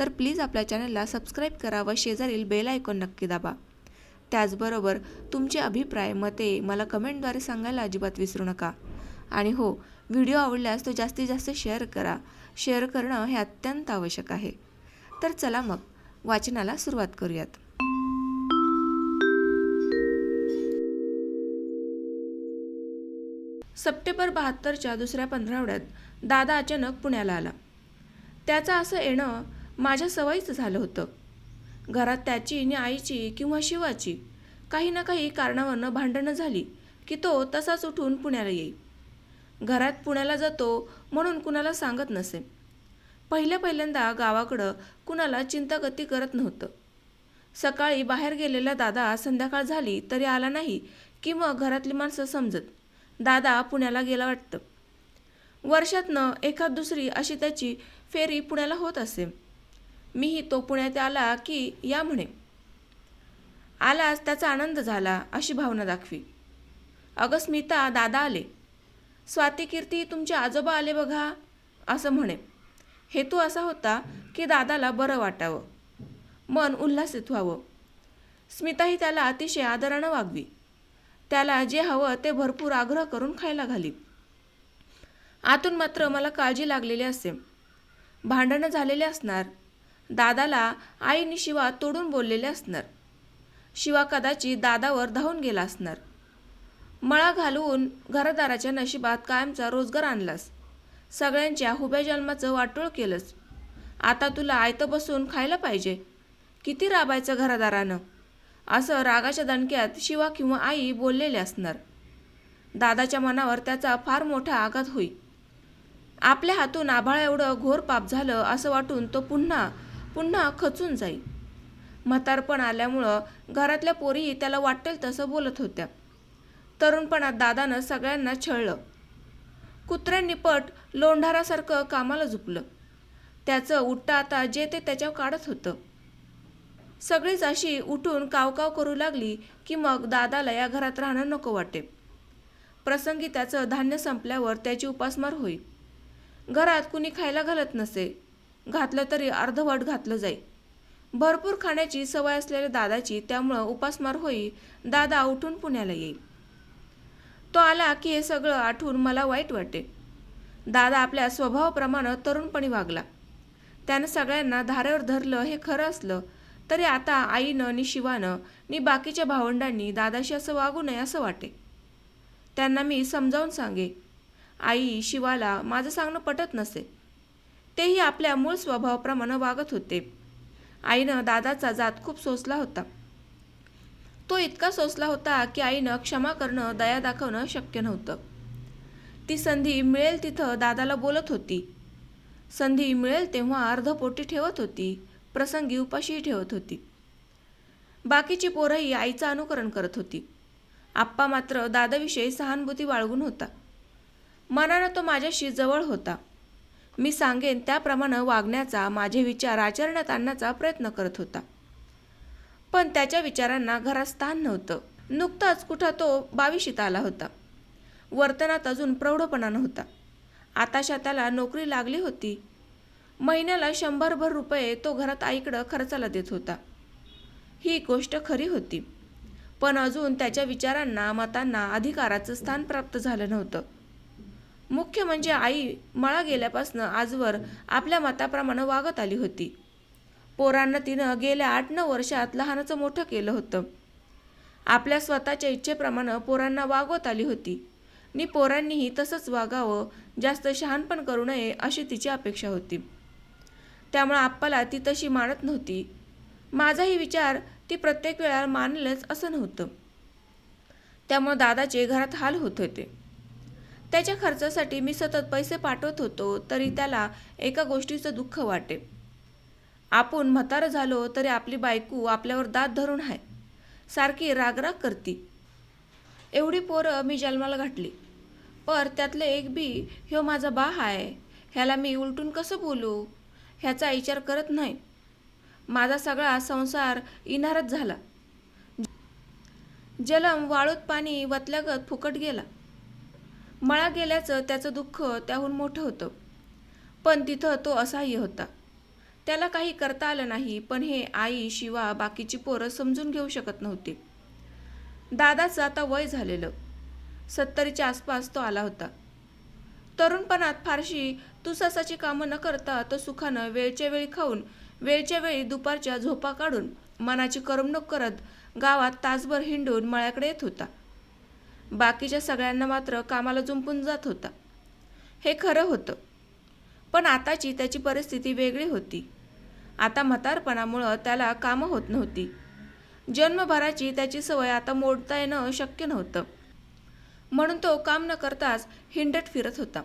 तर प्लीज आपल्या चॅनलला सबस्क्राईब करा व शेजारील बेल आयकॉन नक्की दाबा. त्याचबरोबर तुमचे अभिप्राय मते मला कमेंटद्वारे सांगायला अजिबात विसरू नका. आणि हो व्हिडिओ आवडल्यास तो जास्तीत जास्त शेअर करा. शेअर करणं हे अत्यंत आवश्यक आहे. तर चला मग वाचनाला सुरुवात करूयात. सप्टेंबर बहात्तरच्या दुसऱ्या पंधरावड्यात दादा अचानक पुण्याला आला. त्याचं असं येणं माझ्या सवयीचं झालं होतं. घरात त्याची आणि आईची किंवा शिवाची काही ना काही कारणावरनं भांडणं झाली की तो तसाच उठून पुण्याला येई घरात पुण्याला जातो म्हणून कुणाला सांगत नसे. पहिल्या पहिल्यांदा गावाकडं कुणाला चिंतागती करत नव्हतं. सकाळी बाहेर गेलेला दादा संध्याकाळ झाली तरी आला नाही की मग घरातली माणसं समजत. दादा पुण्याला गेला वाटतं. वर्षातनं एखाद दुसरी अशी त्याची फेरी पुण्याला होत असे. मीही तो पुण्यात आला की या म्हणे. आलाच त्याचा आनंद झाला अशी भावना दाखवी. अगं स्मिता दादा आले. स्वाती कीर्ती तुमचे आजोबा आले बघा असं म्हणे. हेतू असा होता की दादाला बरं वाटावं. मन उल्हासित व्हावं. स्मिताही त्याला अतिशय आदरानं वागवी. त्याला जे हवं ते भरपूर आग्रह करून खायला घाली आतून मात्र मला काळजी लागलेली असे. भांडणं झालेले असणार. दादाला आईने शिवा तोडून बोललेले असणार. शिवा कदाचित दादावर धावून गेला असणार. मळा घालून घरदाराच्या नशिबात कायमचा रोजगार आणलास. सगळ्यांच्या हुब्या जन्माचं वाटोळ केलंस. आता तुला आयतं बसून खायला पाहिजे. किती राबायचं घरादारानं? असं रागाच्या दणक्यात शिवा किंवा आई बोललेले असणार. दादाच्या मनावर त्याचा फार मोठा आघात होई. आपल्या हातून आभाळा एवढं घोर पाप झालं असं वाटून तो पुन्हा पुन्हा खचून जाई. म्हातारपण आल्यामुळं घरातल्या पोरीही त्याला वाटेल तसं बोलत होत्या. तरुणपणात दादानं सगळ्यांना छळलं. कुत्र्यांनी पट लोंढारासारखं कामाला झुपलं त्याचं उट्टा आता जे ते त्याच्यावर काढत होतं. सगळीच अशी उठून कावकाव करू लागली की मग दादाला या घरात राहणं नको वाटे. प्रसंगी त्याचं धान्य संपल्यावर त्याची उपासमार होई. घरात कुणी खायला घालत नसे. घातलं तरी अर्धवट घातलं जाई. भरपूर खाण्याची सवय असलेल्या दादाची त्यामुळं उपासमार होई दादा उठून पुण्याला येईल तो आला की हे सगळं आठवून मला वाईट वाटे दादा आपल्या स्वभावाप्रमाणे तरुणपणी वागला. त्यानं सगळ्यांना धारेवर धरलं हे खरं असलं तरी आता आईनं नि शिवानं नि बाकीच्या भावंडांनी दादाशी असं वागू नये असं वाटे. त्यांना मी समजावून सांगे आई शिवाला माझं सांगणं पटत नसे. तेही आपल्या मूळ स्वभावाप्रमाणे वागत होते. आईनं दादाचा जात खूप सोसला होता. तो इतका सोसला होता की आईनं क्षमा करणं दया दाखवणं शक्य नव्हतं. ती संधी मिळेल तिथं दादाला बोलत होती. संधी मिळेल तेव्हा अर्धपोटी ठेवत होती प्रसंगी उपाशीही ठेवत होती. बाकीची पोरंही आईचं अनुकरण करत होती. आप्पा मात्र दादाविषयी सहानुभूती बाळगून होता. मनानं तो माझ्याशी जवळ होता. मी सांगेन त्याप्रमाणे वागण्याचा माझे विचार आचरणात आणण्याचा प्रयत्न करत होता. पण त्याच्या विचारांना घरात स्थान नव्हतं. नुकताच कुठं तो बाविशीत आला होता. वर्तनात अजून प्रौढपणा नव्हता. आताशा त्याला नोकरी लागली होती. महिन्याला शंभरभर रुपये तो घरात आईकडं खर्चाला देत होता. ही गोष्ट खरी होती. पण अजून त्याच्या विचारांना मतांना अधिकाराचं स्थान प्राप्त झालं नव्हतं. मुख्य म्हणजे आई मळा गेल्यापासनं आजवर आपल्या मताप्रमाणे वागत आली होती. पोरांना तिनं गेल्या आठ नऊ वर्षात लहानाचं मोठं केलं होतं. आपल्या स्वतःच्या इच्छेप्रमाणे पोरांना वागवत आली होती. नि पोरांनीही तसंच वागावं जास्त शहाणपण करू नये अशी तिची अपेक्षा होती. त्यामुळे आप्पाला ती तशी मानत नव्हती. माझाही विचार ती प्रत्येक वेळा मानलंच असं नव्हतं. त्यामुळं दादाचे घरात हाल होत होते. त्याच्या खर्चासाठी मी सतत पैसे पाठवत होतो तरी त्याला एका गोष्टीचं दुःख वाटे. आपण म्हातारं झालो तरी आपली बायको आपल्यावर दात धरून आहे सारखी रागराग करती. एवढी पोरं मी जन्माला घातली. पर त्यातलं एक बी ह्यो माझा बा आहे ह्याला मी उलटून कसं बोलू? ह्याचा विचार करत नाही. माझा सगळा संसार इनारच झाला. जलम वाळूत पाणी वतल्यागत फुकट गेला. मळा गेल्याचं त्याचं दुःख त्याहून मोठं होतं. पण तिथं तो असाही होता. त्याला काही करता आलं नाही पण हे आई शिवा बाकीची पोरं समजून घेऊ शकत नव्हती. दादाचं आता वय झालेलं. सत्तरीच्या आसपास तो आला होता. तरुणपणात फारशी तुसासाची कामं न करता तो सुखानं वेळच्या वेळी खाऊन वेळच्या वेळी दुपारच्या झोपा काढून मनाची करमणूक करत गावात तासभर हिंडून मळ्याकडे येत होता. बाकीच्या सगळ्यांना मात्र कामाला जुंपून जात होता. हे खरं होतं. पण आताची त्याची परिस्थिती वेगळी होती. आता म्हातारपणामुळं त्याला कामं होत नव्हती. जन्मभराची त्याची सवय आता मोडता येणं शक्य नव्हतं. म्हणून तो काम न करताच हिंडत फिरत होता.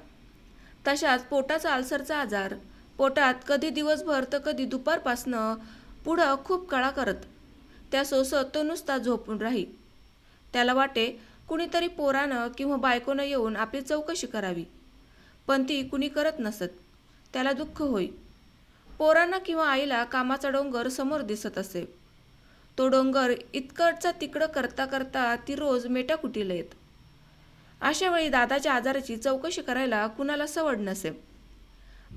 तशाच पोटाचा अल्सरचा आजार पोटात कधी दिवसभर तर कधी दुपारपासनं पुढं खूप कळा करत त्या सोसत तो नुसता झोपून राही. त्याला वाटे कुणीतरी पोरानं किंवा बायकोनं येऊन आपली चौकशी करावी. पण ती कुणी करत नसत. त्याला दुःख होई पोरांना किंवा आईला कामाचा डोंगर समोर दिसत असे. तो डोंगर इतकडचा तिकडं करता करता ती रोज मेटाकुटीला येत. अशा वेळी दादाच्या आजाराची चौकशी करायला कुणाला सवड नसे.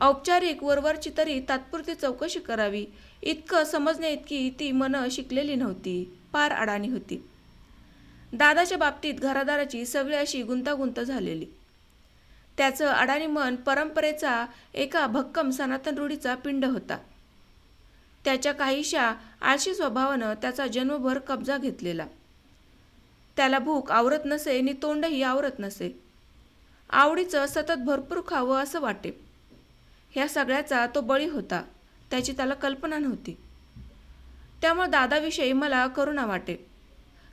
औपचारिक वरवरची तरी तात्पुरती चौकशी करावी. इतकं समजण्याइतकी ती मनं शिकलेली नव्हती. पार अडाणी होती. दादाच्या बाबतीत घरादाराची सगळी अशी गुंतागुंत झालेली. त्याचं अडाणी मन परंपरेचा एका भक्कम सनातन रूढीचा पिंड होता. त्याच्या काहीशा आळशी स्वभावानं त्याचा जन्मभर कब्जा घेतलेला. त्याला भूक आवरत नसे आणि तोंडही आवरत नसे. आवडीचं सतत भरपूर खावं असं वाटे. ह्या सगळ्याचा तो बळी होता त्याची त्याला कल्पना नव्हती. त्यामुळे दादाविषयी मला करुणा वाटे.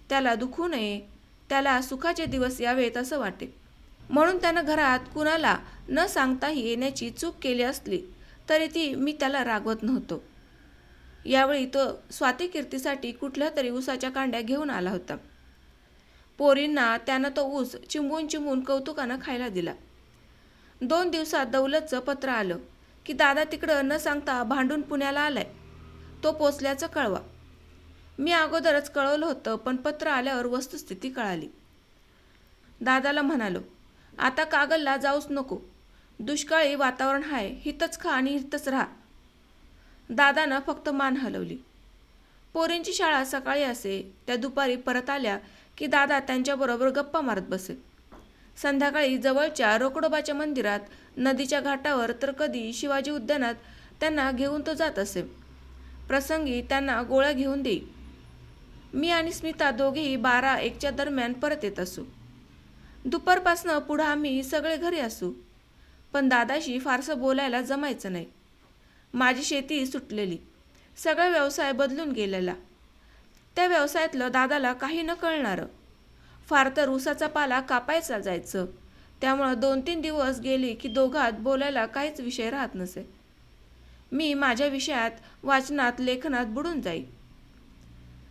त्याला दुखू नये त्याला सुखाचे दिवस यावेत असं वाटे. म्हणून त्यानं घरात कुणाला न सांगताही येण्याची चूक केली असली तरी ती मी त्याला रागवत नव्हतो. यावेळी तो स्वातिकीर्तीसाठी कुठल्या तरी ऊसाच्या कांड्या घेऊन आला होता. पोरींना त्यानं तो ऊस चिंबून चिंबून कौतुकानं खायला दिला. दोन दिवसात दौलतचं पत्र आलं की दादा तिकडं न सांगता भांडून पुण्याला आलाय. तो पोचल्याचं कळवा. मी अगोदरच कळवलं होतं पण पत्र आल्यावर वस्तुस्थिती कळाली. दादाला म्हणालो आता कागलला जाऊच नको. दुष्काळी वातावरण आहे हितच खा आणि हितच राहा. दादानं फक्त मान हलवली. पोरींची शाळा सकाळी असे त्या दुपारी परत आल्या की दादा त्यांच्याबरोबर गप्पा मारत बसे. संध्याकाळी जवळच्या रोकडोबाच्या मंदिरात नदीच्या घाटावर तर कधी शिवाजी उद्यानात त्यांना घेऊन तो जात असे. प्रसंगी त्यांना गोळ्या घेऊन देई. मी आणि स्मिता दोघेही बारा एकच्या दरम्यान परत येत असू. दुपारपासनं पुढं आम्ही सगळे घरी असू. पण दादाशी फारसं बोलायला जमायचं नाही. माझी शेती सुटलेली. सगळा व्यवसाय बदलून गेलेला. त्या व्यवसायातलं दादाला काही न कळणारं. फार तर ऊसाचा पाला कापायचा जायचं. त्यामुळं दोन तीन दिवस गेली की दोघात बोलायला काहीच विषय राहत नसे. मी माझ्या विषयात वाचनात लेखनात बुडून जाई.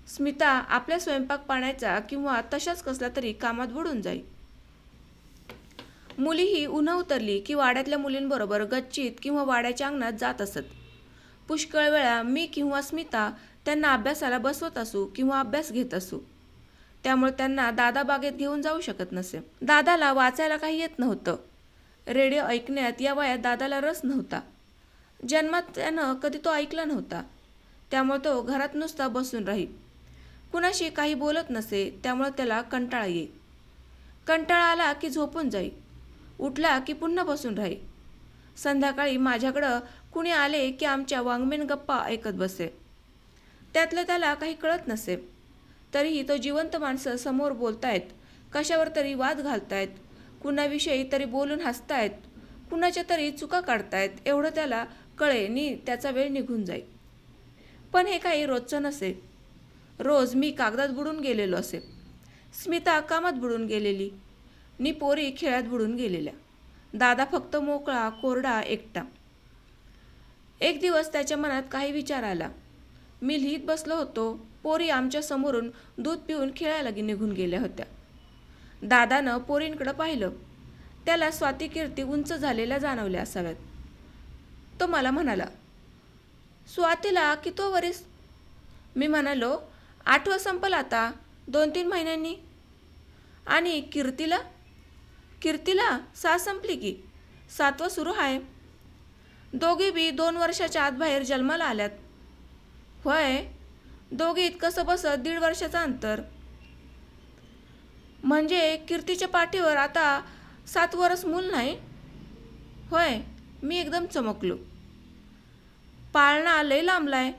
स्मिता आपल्या स्वयंपाक पाण्याचा किंवा तशाच कसला तरी कामात बुडून जाई. मुलीही उन्हा उतरली की वाड्यातल्या मुलींबरोबर गच्चीत किंवा वाड्याच्या अंगणात जात असत. पुष्कळ वेळा मी किंवा स्मिता त्यांना अभ्यासाला बसवत असू किंवा अभ्यास घेत असू. त्यामुळे त्यांना दादा बागेत घेऊन जाऊ शकत नसे. दादाला वाचायला काही येत नव्हतं. रेडिओ ऐकण्यात या वयात दादाला रस नव्हता. जन्मात त्यानं कधी तो ऐकला नव्हता. त्यामुळे तो घरात नुसता बसून राहील. कुणाशी काही बोलत नसे त्यामुळे त्याला कंटाळा येई. कंटाळा आला की झोपून जाई. उठला की पुन्हा बसून राही. संध्याकाळी माझ्याकडं कुणी आले की आमच्या वाङ्मेन गप्पा ऐकत बसे. त्यातलं त्याला काही कळत नसे. तरीही तो जिवंत माणसं समोर बोलतायत. कशावर तरी वाद घालतायत. कुणाविषयी तरी बोलून हसतायत. कुणाच्या तरी चुका काढतायत. एवढं त्याला कळे नि त्याचा वेळ निघून जाई. पण हे काही रोजचं नसे. रोज मी कागदात बुडून गेलेलो असे. स्मिता कामात बुडून गेलेली. नि पोरी खेळात बुडून गेलेल्या. दादा फक्त मोकळा कोरडा एकटा. एक दिवस त्याच्या मनात काही विचार आला. मी लिहित बसलो होतो पोरी आमच्या समोरून दूध पिऊन खेळायला निघून गेल्या होत्या. दादानं पोरींकडं पाहिलं. त्याला स्वाती कीर्ती उंच झालेल्या जाणवल्या असाव्यात. तो मला म्हणाला स्वातीला कितो वरीस? मी म्हणालो आठवं संपल आता. दोन तीन महिन्यांनी. आणि कीर्तीला? कीर्तीला सा संपली की? सातवं सुरू आहे दोघी बी दोन वर्षाच्या आत बाहेर जन्माला आल्यात. होय दोघी कसं बसत दीड वर्षाचं अंतर. म्हणजे कीर्तीच्या पाठीवर आता सात वरस मूल नाही? होय मी एकदम चमकलो. पाळणा लय लांबलाय.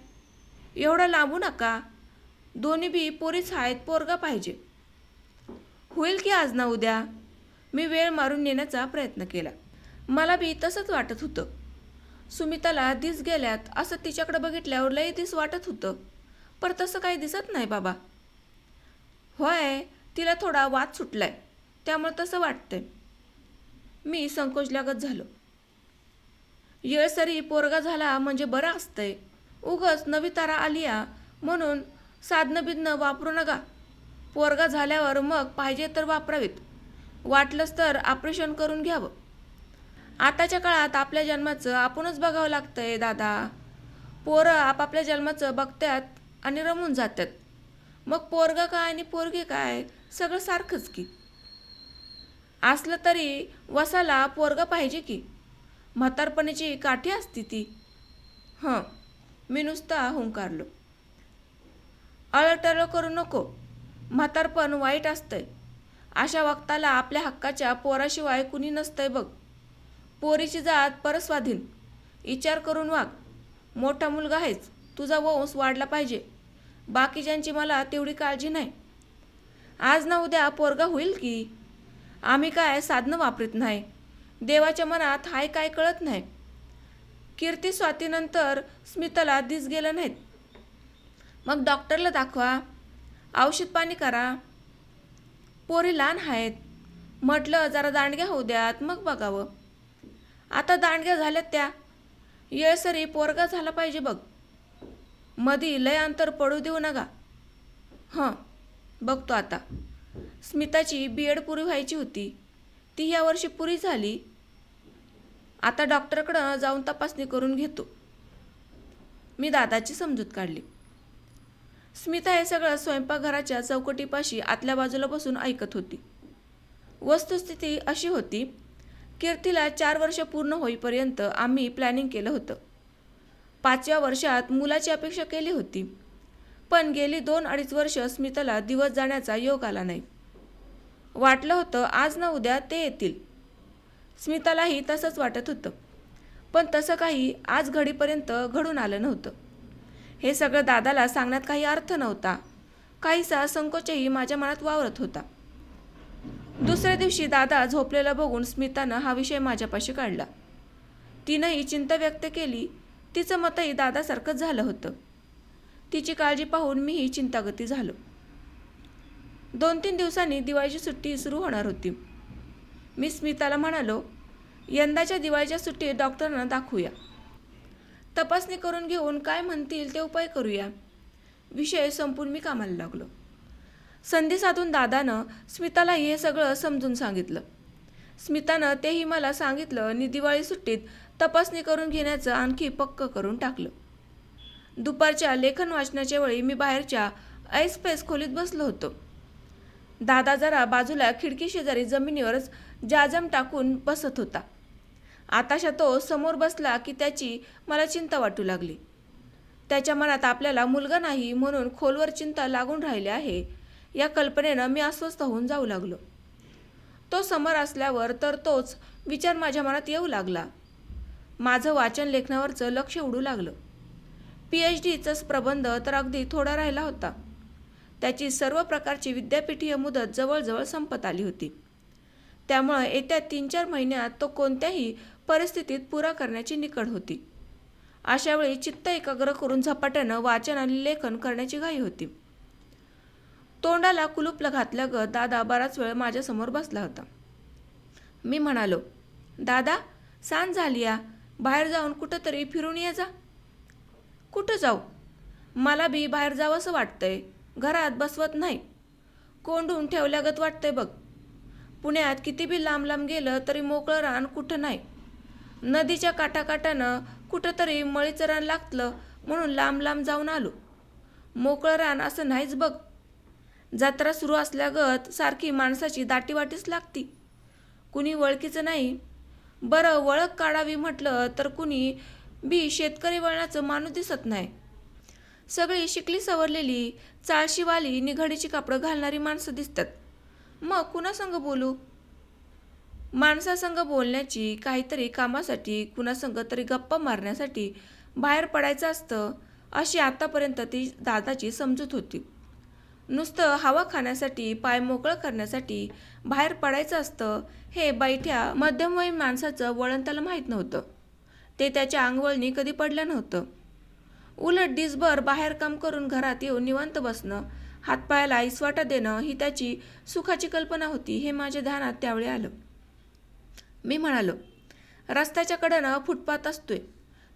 एवढा लांबू नका. दोन्ही बी पोरीच आहेत पोरगा पाहिजे. होईल की आज ना उद्या? मी वेळ मारून नेण्याचा प्रयत्न केला. मला बी तसंच वाटत होतं. सुमिताला दिस गेल्यात असं तिच्याकडे बघितल्यावर लय दिस वाटत होतं. पर तसं काही दिसत नाही बाबा. होय तिला थोडा वाद सुटलाय. त्यामुळे तसं वाटतंय. मी संकोचल्यागत झालो. येळसरी पोरगा झाला म्हणजे बरं असतंय. उगच नवी तारा आलिया म्हणून साधनं बिधनं वापरू नका. पोरगा झाल्यावर मग पाहिजे तर वापरावीत. वाटलंच तर ऑपरेशन करून घ्यावं. आताच्या काळात आपल्या जन्माचं आपणच बघावं लागतंय दादा. पोरं आपापल्या जन्माचं बघतात आणि रमून जातात मग पोरगा काय आणि पोरगे काय? सगळं सारखंच की. असलं तरी वसाला पोरगा पाहिजे की. म्हातारपणीची काठी असती ती. हं मी नुसता हुंकारलो. अळटळ करू नको. म्हातारपण वाईट असतंय. अशा वक्ताला आपल्या हक्काच्या पोराशिवाय कुणी नसतंय बघ. पोरीची जात परस्वाधीन. विचार करून वाग. मोठा मुलगा आहेच तुझा वंश वाढला पाहिजे. बाकीच्यांची मला तेवढी काळजी नाही. आज ना उद्या पोरगा होईल की? आम्ही काय साधनं वापरत नाही? देवाच्या मनात हाय काय कळत नाही? कीर्ती स्वातीनंतर स्मिताला दिस गेलं नाहीत. मग डॉक्टरला दाखवा. औषध पाणी करा. पोरी लहान आहेत. म्हटलं जरा दांडग्या होऊ द्यात मग बघावं. आता दांडग्या झाल्यात त्या. येळसरी पोरगा झाला पाहिजे बघ. मधी लय अंतर पडू देऊ नका. हं बघतो आता. स्मिताची बी एड पुरी व्हायची होती. ती यावर्षी पुरी झाली. आता डॉक्टरकडं जाऊन तपासणी करून घेतो. मी दादाची समजूत काढली. स्मिता हे सगळं स्वयंपाकघराच्या चौकटीपाशी आतल्या बाजूला बसून ऐकत होती. वस्तुस्थिती अशी होती कीर्तीला चार वर्ष पूर्ण होईपर्यंत आम्ही प्लॅनिंग केलं होतं. पाचव्या वर्षात मुलाची अपेक्षा केली होती पण गेली दोन अडीच वर्ष स्मिताला दिवस जाण्याचा योग आला नाही. वाटलं होतं आज ना उद्या ते येतील. स्मितालाही तसंच वाटत होतं पण तसं काही आज घडीपर्यंत घडून आलं नव्हतं. हे सगळं दादाला सांगण्यात काही अर्थ नव्हता. काहीसा संकोचही माझ्या मनात वावरत होता. दुसऱ्या दिवशी दादा झोपलेला बघून स्मितानं हा विषय माझ्यापाशी काढला. तिनंही चिंता व्यक्त केली. तिचं मतही दादासारखंच झालं होतं. तिची काळजी पाहून मीही चिंतागती झालो. दोन तीन दिवसांनी दिवाळीची सुट्टी सुरू होणार होती. मी स्मिताला म्हणालो यंदाच्या दिवाळीच्या सुट्टीत डॉक्टरांना दाखवूया. तपासणी करून घेऊन काय म्हणतील ते उपाय करूया. विषय संपून मी कामाला लागलो. संधी साधून दादानं स्मिताला हे सगळं समजून सांगितलं. स्मितानं तेही मला सांगितलं आणि दिवाळी सुट्टीत तपासणी करून घेण्याचं आणखी पक्क करून टाकलं. दुपारच्या लेखन वाचनाच्या वेळी मी बाहेरच्या ऐसपेस खोलीत बसलो होतो. दादा जरा बाजूला खिडकी शेजारी जमिनीवरच जाजम टाकून बसत होता. आताशा तो समोर बसला की त्याची मला चिंता वाटू लागली. त्याच्या मनात आपल्याला मुलगा नाही म्हणून खोलवर चिंता लागून राहिली आहे. या कल्पनेनं मी अस्वस्थ होऊन जाऊ लागलो. तो समोर असल्यावर तर तोच विचार माझ्या मनात येऊ लागला. माझं वाचन लेखनावरचं लक्ष उडू लागलं. पी एच डीचाच प्रबंध तर अगदी थोडा राहिला होता. त्याची सर्व प्रकारची विद्यापीठीय मुदत जवळजवळ संपत आली होती. त्यामुळे येत्या तीन चार महिन्यात तो कोणत्याही परिस्थितीत पुरा करण्याची निकड होती. अशावेळी चित्त एकाग्र करून झपाट्यानं वाचन आणि लेखन करण्याची घाई होती. तोंडाला कुलूपला घातल्यागत दादा बराच वेळ माझ्यासमोर बसला होता. मी म्हणालो दादा सांज झाली या. बाहेर जाऊन कुठंतरी फिरून ये जा. कुठं जाऊ? मला बी बाहेर जावंसं वाटतंय. घरात बसवत नाही. कोंडून ठेवल्यागत वाटतंय बघ. पुण्यात किती बी लांब लांब गेलं तरी मोकळं रान कुठं नाही. नदीच्या काठाकाठानं कुठंतरी मळीचं रान लागलं म्हणून लांब लांब जाऊन आलो. मोकळं रान असं नाहीच बघ. जत्रा सुरू असल्यागत सारखी माणसाची दाटीवाटीच लागती. कुणी ओळखीचं नाही. बरं वळख काढावी म्हटलं तर कुणी बी शेतकरी वळणाचं माणूस दिसत नाही. सगळी शिकली सवरलेली चाळशीवाली निघडीची कापडं घालणारी माणसं दिसतात. मग कुणासंग बोलू? माणसासंग बोलण्याची काहीतरी कामासाठी कुणासंग तरी गप्पा मारण्यासाठी बाहेर पडायचं असतं अशी आतापर्यंत ती दादाची समजूत होती. नुसतं हवा खाण्यासाठी पाय मोकळं करण्यासाठी बाहेर पडायचं असतं हे बैठ्या मध्यमवयीन माणसाचं वळण त्याला माहीत नव्हतं. ते त्याच्या अंगवळणी कधी पडलं नव्हतं. उलट दिसभर बाहेर काम करून घरात येऊन निवांत बसणं हातपायाला इसवाटा देणं ही त्याची सुखाची कल्पना होती हे माझ्या ध्यानात त्यावेळी आलं. मी म्हणालो रस्त्याच्या कडेनं फुटपाथ असतोय.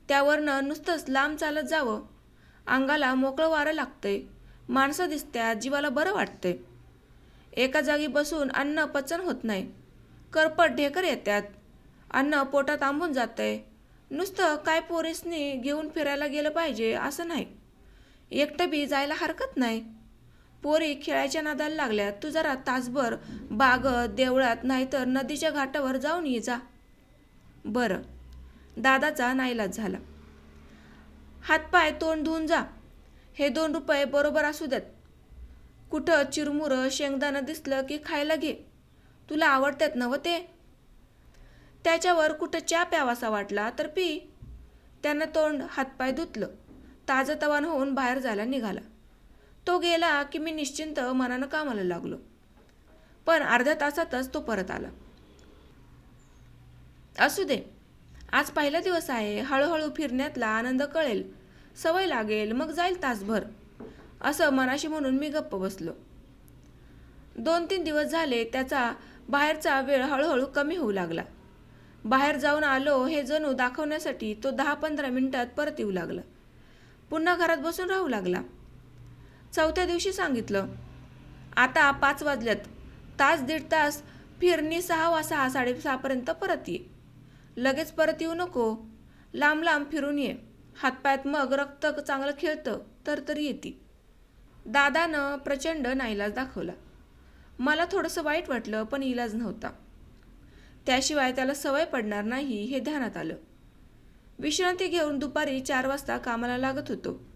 त्यावरनं नुसतंच लांब चालत जावं. अंगाला मोकळं वारं लागतंय. माणसं दिसत्यात जीवाला बरं वाटतंय. एका जागी बसून अन्न पचन होत नाही. करपट ढेकर येतात अन्न पोटात आंबून जातंय. नुसतं काय पोरीसनी घेऊन फिरायला गेलं पाहिजे असं नाही. एकटं बी जायला हरकत नाही. पोरी खेळायच्या नादाला लागल्यात तू जरा तासभर बागत देवळात नाहीतर नदीच्या घाटावर जाऊन ये जा. बरं. दादाचा नाईलाज झाला. हातपाय तोंड धुवून जा. हे दोन रुपये बरोबर असू द्यात कुठं चिरमुरं शेंगदाणं दिसलं की खायला घे. तुला आवडतात नव ते? त्याच्यावर कुठं चहा प्यावासा वाटला तर पी. त्यानं तोंड हातपाय धुतलं. ताजतवान होऊन बाहेर जायला निघाला. तो गेला की मी निश्चिंत मनानं कामाला लागलो. पण अर्ध्या तासातच तो परत आला. असू दे आज पहिला दिवस आहे हळूहळू फिरण्यातला आनंद कळेल सवय लागेल मग जाईल तासभर असं मनाशी म्हणून मी गप्प बसलो. दोन तीन दिवस झाले त्याचा बाहेरचा वेळ हळूहळू कमी होऊ लागला. बाहेर जाऊन आलो हे जणू दाखवण्यासाठी तो दहा पंधरा मिनिटात परत येऊ लागला. पुन्हा घरात बसून राहू लागला. चौथ्या दिवशी सांगितलं आता पाच वाजल्यात. तास दीड तास फिरणी सहा वा सहा साडेसहापर्यंत परत ये. लगेच परत येऊ नको. लांब लांब फिरून ये. हातपायात मग रक्त चांगलं खेळतं तर तरी येते. दादानं प्रचंड नाईलाज दाखवला. मला थोडंसं वाईट वाटलं पण इलाज नव्हता. त्याशिवाय त्याला सवय पडणार नाही हे ध्यानात आलं. विश्रांती घेऊन दुपारी चार वाजता कामाला लागत होतो.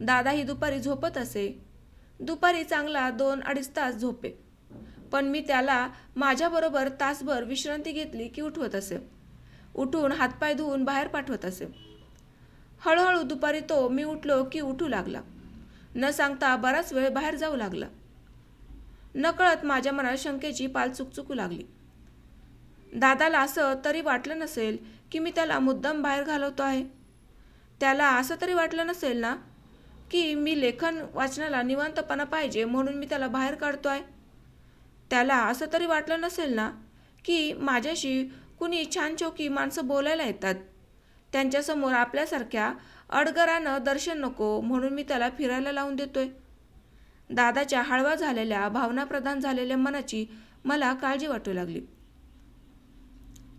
दादाही दुपारी झोपत असे. दुपारी चांगला दोन अडीच तास झोपे. पण मी त्याला माझ्याबरोबर तासभर विश्रांती घेतली की उठवत असे. उठून हातपाय धुवून बाहेर पाठवत असे. हळूहळू दुपारी तो मी उठलो की उठू लागला. न सांगता बराच वेळ बाहेर जाऊ लागला. नकळत माझ्या मनात शंकेची पाल चुकचुकू लागली. दादाला असं तरी वाटलं नसेल की मी त्याला मुद्दाम बाहेर घालवतो आहे. त्याला असं तरी वाटलं नसेल ना की मी लेखन वाचनाला निवांतपणा पाहिजे म्हणून मी त्याला बाहेर काढतो आहे त्याला असं तरी वाटलं नसेल ना की माझ्याशी कुणी छान चौकी माणसं बोलायला येतात. त्यांच्यासमोर आपल्यासारख्या अडगरानं दर्शन नको म्हणून मी त्याला फिरायला लावून देतोय. दादाच्या हळवा झालेल्या भावनाप्रधान झालेल्या मनाची मला काळजी वाटू लागली.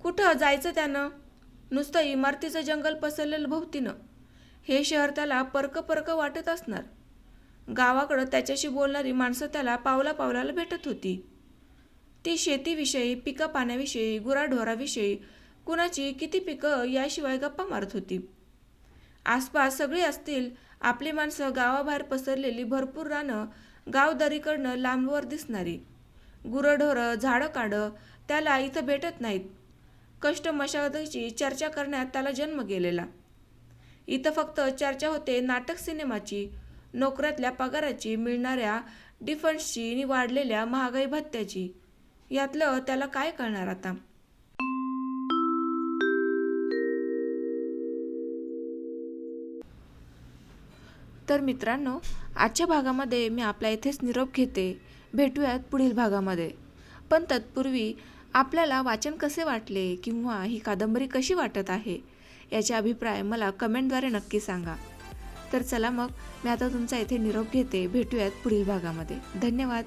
कुठं जायचं त्यानं? नुसतं इमारतीचं जंगल पसरलेलं भोवतीनं. हे शहर त्याला परक परक वाटत असणार. गावाकडं त्याच्याशी बोलणारी माणसं त्याला पावला पावलाला भेटत होती. ती शेतीविषयी पिका पाण्याविषयी गुराढोराविषयी कुणाची किती पिकं याशिवाय गप्पा मारत होती. आसपास सगळी असतील आपली माणसं गावाबाहेर पसरलेली भरपूर रानं गावदरीकडनं लांबवर दिसणारी. गुरंढोरं झाडं काढं त्याला इथं भेटत नाहीत. कष्ट मशागतीची चर्चा करण्यात त्याला जन्म गेलेला. इथं फक्त चर्चा होते नाटक सिनेमाची. नोकऱ्यातल्या पगाराची मिळणाऱ्या डिफन्सची आणि वाढलेल्या महागाई भत्त्याची. यातलं त्याला काय कळणार आता? तर मित्रांनो आजच्या भागामध्ये मी आपल्या इथेच निरोप घेते. भेटूयात पुढील भागामध्ये. पण तत्पूर्वी आपल्याला वाचन कसे वाटले किंवा ही कादंबरी कशी वाटत आहे? याचे अभिप्राय मला कमेंटद्वारे नक्की सांगा. तर चला मग मी आता तुमचा इथे निरोप घेते. भेटूयात पुढील भागामध्ये. धन्यवाद.